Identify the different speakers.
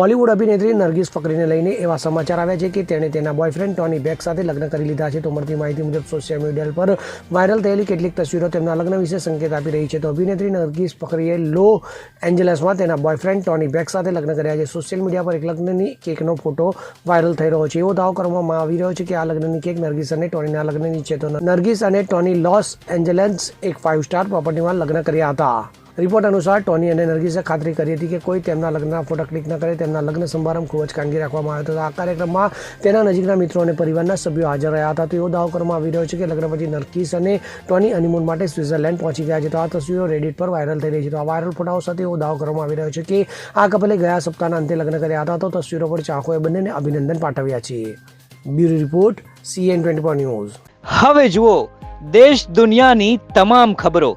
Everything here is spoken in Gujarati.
Speaker 1: બોલિવૂડ અભિનેત્રી નરગીસ ફકરીને લઈને એવા સમાચાર આવ્યા છે કે તેણે તેના બોયફ્રેન્ડ ટોની બેક સાથે લગ્ન કરી લીધા છે. તો મળતી માહિતી મુજબ સોશિયલ મીડિયા પર વાયરલ થયેલી કેટલીક તસવીરો તેમના લગ્ન વિશે સંકેત આપી રહી છે. તો અભિનેત્રી નરગીસ ફકરીએ લો એન્જલસમાં તેના બોયફ્રેન્ડ ટોની બેક સાથે લગ્ન કર્યા છે. સોશિયલ મીડિયા પર એક લગ્નની કેકનો ફોટો વાયરલ થઈ રહ્યો છે. એવો દાવો કરવામાં આવી રહ્યો છે કે આ લગ્નની કેક નરગીસ અને ટોનીના લગ્નની છે. તો નરગીસ અને ટોની લોસ એન્જલન્સ એક ફાઇવ સ્ટાર પ્રોપર્ટીમાં લગ્ન કર્યા હતા. રિપોર્ટ અનુસાર ટોની અને નરગીસે ખાતરી કરી હતી કે કોઈ તેમના લગ્નના ફોટા ક્લિક ન કરે, તેમના લગ્ન સમારંભ ખૂબ જ ખાનગી રાખવામાં આવ્યો હતો. આ કાર્યક્રમમાં તેના નજીકના મિત્રો અને પરિવારના સભ્યો હાજર રહ્યા હતા. તો એવો દાવો કરવામાં આવી રહ્યો છે કે લગ્ન પછી નરગીસ અને ટોની હનીમૂન માટે સ્વિટ્ઝરલેન્ડ પહોંચી ગયા છે. તો આ તસવીરો રેડિટ પર વાયરલ થઈ રહી છે. તો આ વાયરલ ફોટાઓ સાથે એવો દાવો કરવામાં આવી રહ્યો છે કે આ કપલે ગયા સપ્તાહના અંતે લગ્ન કર્યા હતા. તો તસવીરો પર ચાહકોએ બંનેને અભિનંદન પાઠવ્યા છે. Bureau report CN twenty news.
Speaker 2: હવે જુઓ, દેશ દુનિયાની તમામ ખબરો.